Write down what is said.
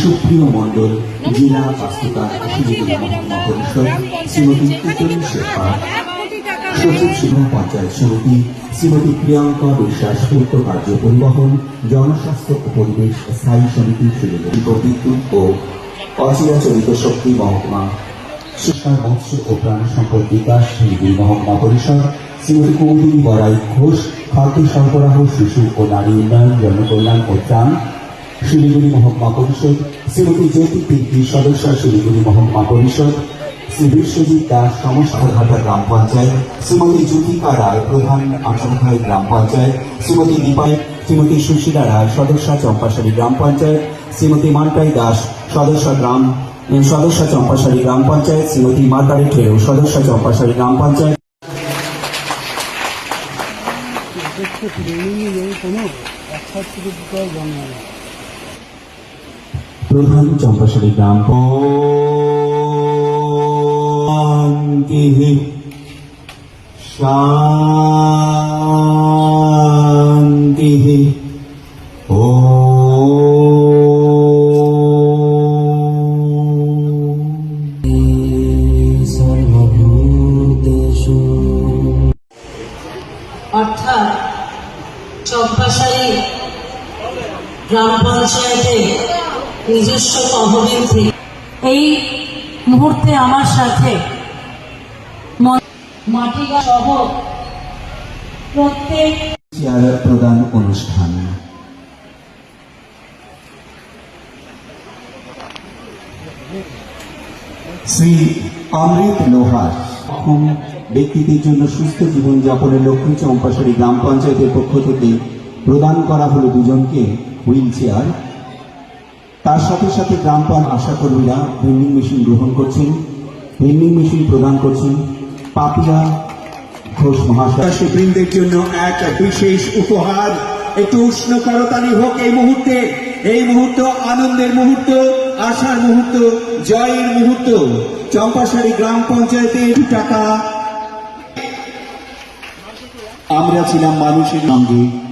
সুপ্রিয় মণ্ডল, জেলা বাস্তুকার শিলিগুড়ি মহকুমা পরিষদ, শ্রীমতী পুতুল শেখা, সচিব শুভ পঞ্চায়েত সমিতি, শ্রীমতী প্রিয়াঙ্কা বিশ্বাস পূর্ত কার্য পরিবহন, জনস্বাস্থ্য ও পরিবেশ স্থায়ী সমিতি শিলিগুড়ি বিদ্যুৎ ও অচিরাচরিত শক্তি মহকুমা, শিক্ষা, মৎস্য ও প্রাণ সম্পদ বিকাশ শিলিগুড়ি মহকুমা পরিষদ, শ্রীমতী কৌদিনী বড়াই ঘোষ খাদ্য সরবরাহ, শিশু ও নারী উন্নয়ন, জনকল্যাণ ও ত্রাণ শিলিগুড়ি মহকুমা পরিষদ শ্রীমতী জ্যোতি তির্কি সদস্য শিলিগুড়ি মহকুমা পরিষদ শ্রী বিশ্বজিৎ দাস সমস্যাঘাটা গ্রাম পঞ্চায়েত, শ্রীমতী জ্যোতিকা রায় প্রধান আসামখাই গ্রাম পঞ্চায়েত, শ্রীমতী দীপাই, শ্রীমতী সুশীলা রায় সদস্য চম্পাশালী গ্রাম পঞ্চায়েত, শ্রীমতী মান্টাই দাস সদস্য গ্রাম সদস্য চম্পাশালী গ্রাম পঞ্চায়েত, শ্রীমতী মাতারি ঠেরো সদস্য চম্পাশালী গ্রাম পঞ্চায়েত। প্রধান চম্পাশালী গ্রাম শান্তি। ও। অর্থাৎ চম্পাশালী গ্রাম পঞ্চায়েতে নিজস্ব তহবিল থেকে এই মুহূর্তে আমার সাথে ম- মাটিগা সহ প্রত্যেক চেয়ার প্রদান অনুষ্ঠান। শ্রী অমৃত লোহার ব্যক্তিদের জন্য সুস্থ জীবনযাপনের লক্ষ্যে চম্পাশালী গ্রাম পঞ্চায়েতের পক্ষ থেকে প্রদান করা হলো দুজনকে হুইল চেয়ার। তার সাথে সাথে গ্রাম পান আশাকর্মীরা ভেন্ডিং মেশিন গ্রহণ করছেন ভেন্ডিং মেশিন প্রদান করছেন পাপিয়া ঘোষ মহাশয়। বৃন্দের জন্য এক বিশেষ উপহার একটু উষ্ণ করতালি হোক এই মুহূর্তে এই মুহূর্ত আনন্দের মুহূর্ত আশার মুহূর্ত জয়ের মুহূর্ত। চম্পাশাড়ি গ্রাম পঞ্চায়েতের টাকা। আমরা ছিলাম মানুষের সঙ্গে